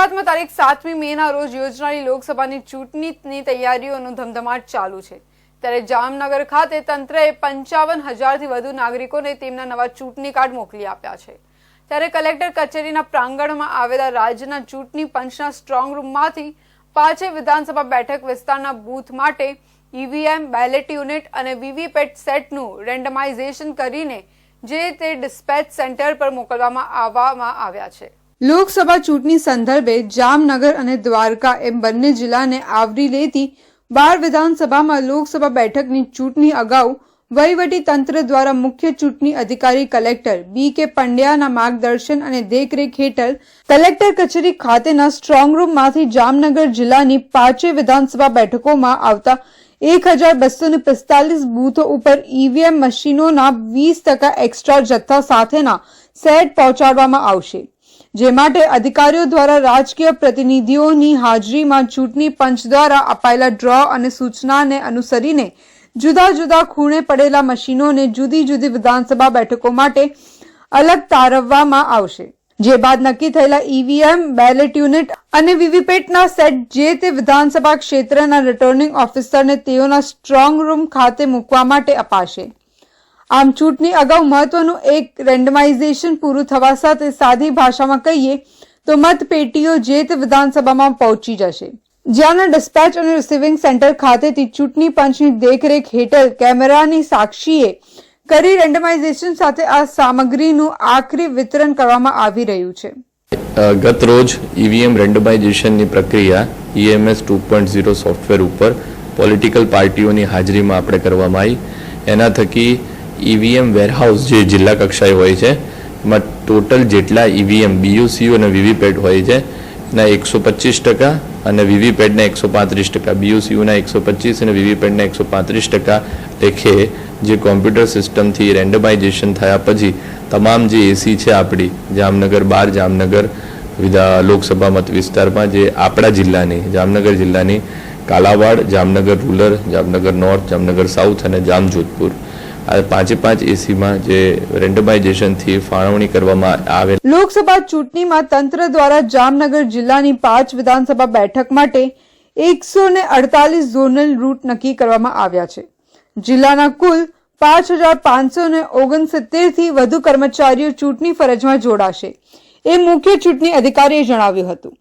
ગુજરાતમાં તારીખ સાતમી મેના રોજ યોજનારી લોકસભાની ચૂંટણીની તૈયારીઓનો ધમધમાટ ચાલુ છે. ત્યારે જામનગર ખાતે તંત્રએ પંચાવન હજારથી વધુ નાગરિકોને તેમના નવા ચૂંટણી કાર્ડ મોકલી આપ્યા છે. ત્યારે કલેક્ટર કચેરીના પ્રાંગણમાં આવેલા રાજ્યના ચૂંટણી પંચના સ્ટ્રોંગ રૂમમાંથી પાંચે વિધાનસભા બેઠક વિસ્તારના બૂથ માટે ઈવીએમ, બેલેટ યુનિટ અને વીવીપેટ સેટનું રેન્ડમાઇઝેશન કરીને જે તે ડિસ્પેચ સેન્ટર પર મોકલવામાં આવવામાં આવ્યા છે. લોકસભા ચૂંટણી સંદર્ભે જામનગર અને દ્વારકા એમ બંને જિલ્લાને આવરી લેતી બાર વિધાનસભામાં લોકસભા બેઠકની ચૂંટણી અગાઉ વહીવટી તંત્ર દ્વારા મુખ્ય ચૂંટણી અધિકારી કલેક્ટર બી કે પંડ્યાના માર્ગદર્શન અને દેખરેખ હેઠળ કલેક્ટર કચેરી ખાતેના સ્ટ્રોંગ રૂમમાંથી જામનગર જિલ્લાની પાંચે વિધાનસભા બેઠકોમાં આવતા એક હજાર બસો ને પિસ્તાલીસ બૂથો ઉપર ઈવીએમ મશીનોના વીસ ટકા એક્સ્ટ્રા જથ્થા સાથેના સેટ પહોંચાડવામાં આવશે. જે માટે અધિકારીઓ દ્વારા રાજકીય પ્રતિનિધિઓની હાજરીમાં ચૂંટણી પંચ દ્વારા અપાયેલા ડ્રો અને સૂચનાને અનુસરીને જુદા જુદા ખૂણે પડેલા મશીનોને જુદી જુદી વિધાનસભા બેઠકો માટે અલગ તારવવામાં આવશે. જે બાદ નક્કી થયેલા ઈવીએમ, બેલેટ યુનિટ અને વીવીપેટના સેટ જે તે વિધાનસભા ક્ષેત્રના રિટર્નિંગ ઓફિસરને તેઓના સ્ટ્રોંગ રૂમ ખાતે મૂકવા માટે અપાશે. આમ ચૂંટણી અગાઉ મહત્વનું એક રેન્ડમાઇઝેશન પૂરું થવા સાથે સાદી ભાષામાં કહીએ તો મતપેટીઓ જે તે વિધાનસભામાં પહોંચી જશે. જ્યાંના ડિસ્પેચ અને રિસીવિંગ સેન્ટર ખાતેથી ચૂંટણી પંચની દેખરેખ હેઠળ કેમેરાની સાક્ષીએ કરી રેન્ડમાઇઝેશન સાથે આ સામગ્રીનું આખરી વિતરણ કરવામાં આવી રહ્યું છે. ગત રોજ ઈવીએમ રેન્ડમાઇઝેશનની પ્રક્રિયા EMS two point zero software ઉપર પોલિટિકલ પાર્ટીઓની હાજરીમાં આપણે કરવામાં આવી. એના થકી ઈવીએમ વેરહાઉસ જે જિલ્લા કક્ષાએ હોય છે, એમાં ટોટલ જેટલા ઈવીએમ બીયુસીયુ અને વીવીપેટ હોય છે, એના એકસો પચીસ ટકા અને વીવીપેટના એકસો પાંત્રીસ ટકા. બીયુસીયુના એકસો પચીસ અને વીવીપેટના એકસો પાંત્રીસ ટકા લેખે જે કોમ્પ્યુટર સિસ્ટમથી રેન્ડમાઇઝેશન થયા પછી તમામ જે એસી છે આપણી, જામનગર બાર, જામનગર વિધા લોકસભા મત વિસ્તારમાં જે આપણા જિલ્લાની, જામનગર જિલ્લાની Kalavad, Jamnagar rural, Jamnagar north, Jamnagar south અને જામજોધપુર. પાંચે પાંચ એસીમાં જે રેન્ડમાઇઝેશનથી ફાળવણી કરવામાં આવેલ લોકસભા ચૂંટણીમાં તંત્ર દ્વારા જામનગર જિલ્લાની પાંચ વિધાનસભા બેઠક માટે એકસો ને અડતાલીસ ઝોનલ રૂટ નક્કી કરવામાં આવ્યા છે. જિલ્લાના કુલ પાંચ હજાર પાંચસો ને ઓગણસિત્તેરથી વધુ કર્મચારીઓ ચૂંટણી ફરજમાં જોડાશે. એ મુખ્ય ચૂંટણી અધિકારીએ જણાવ્યું હતું.